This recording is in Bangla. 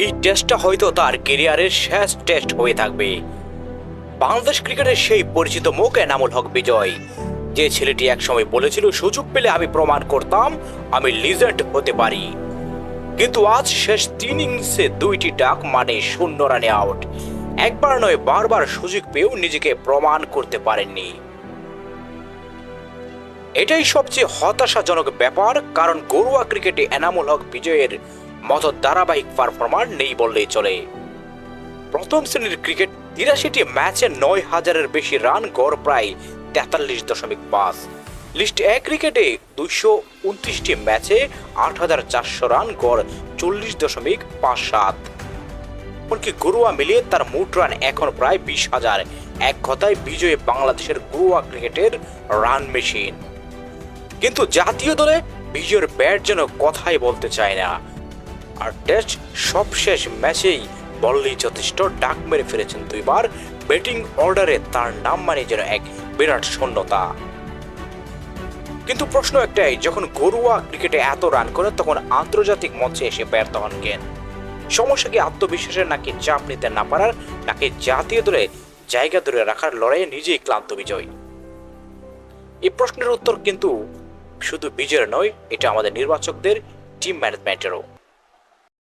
এই টেস্টটা হয়তো তার কেরিয়ারের শেষ টেস্ট হয়ে থাকবে। বাংলাদেশ ক্রিকেটের সেই পরিচিত মুখ এনামুল হক বিজয়। যে ছেলেটি একসময় বলেছিল, সুযোগ পেলে আমি প্রমাণ করতাম, আমি লিজেন্ড হতে পারি। কিন্তু আজ শেষ তিন ইনিংসে দুইটি ডাক মানে শূন্য রানে আউট একবার নয়, বারবার সুযোগ পেয়েও নিজেকে প্রমাণ করতে পারেননি। এটাই সবচেয়ে হতাশাজনক ব্যাপার, কারণ ঘরোয়া ক্রিকেটে এনামুল হক বিজয়ের মতো ধারাবাহিক পারফরমার নেই বললেই চলে। প্রথম শ্রেণির ক্রিকেট তিরাশিটি ম্যাচে নয় হাজারের বেশি রান গড় প্রায় তেতাল্লিশ দশমিক পাঁচ। লিস্ট এক ক্রিকেটে দুইশো উনত্রিশটি ম্যাচে আট হাজার চারশো রান গড় চল্লিশ দশমিক পাঁচ সাত। এমনকি ঘরোয়া মিলিয়ে তার মোট রান এখন প্রায় বিশ হাজার। এক কথায় বিজয়ে বাংলাদেশের ঘরোয়া ক্রিকেটের রান মেশিন। কিন্তু জাতীয় দলে বিজয়ের ব্যাট যেন কথাই বলতে চায় না। আর টেস্ট সবশেষ ম্যাচেই বললেই যথেষ্ট ডাক মেরে ফিরেছেন দুইবার। ব্যাটিং অর্ডারে তার নাম মানে যেন এক বিরাট শূন্যতা। কিন্তু প্রশ্ন একটাই, যখন ঘরোয়া ক্রিকেটে এত রান করে তখন আন্তর্জাতিক মঞ্চে এসে ব্যর্থ হন কেন? সমস্যা কি আত্মবিশ্বাসের নাকি চাপ নিতে না পারার, নাকি জাতীয় দলে জায়গা ধরে রাখার লড়াইয়ে নিজেই ক্লান্ত বিজয়? এই প্রশ্নের উত্তর কিন্তু শুধু বিজয়ের নয়, এটা আমাদের নির্বাচকদের টিম ম্যানেজমেন্টেরও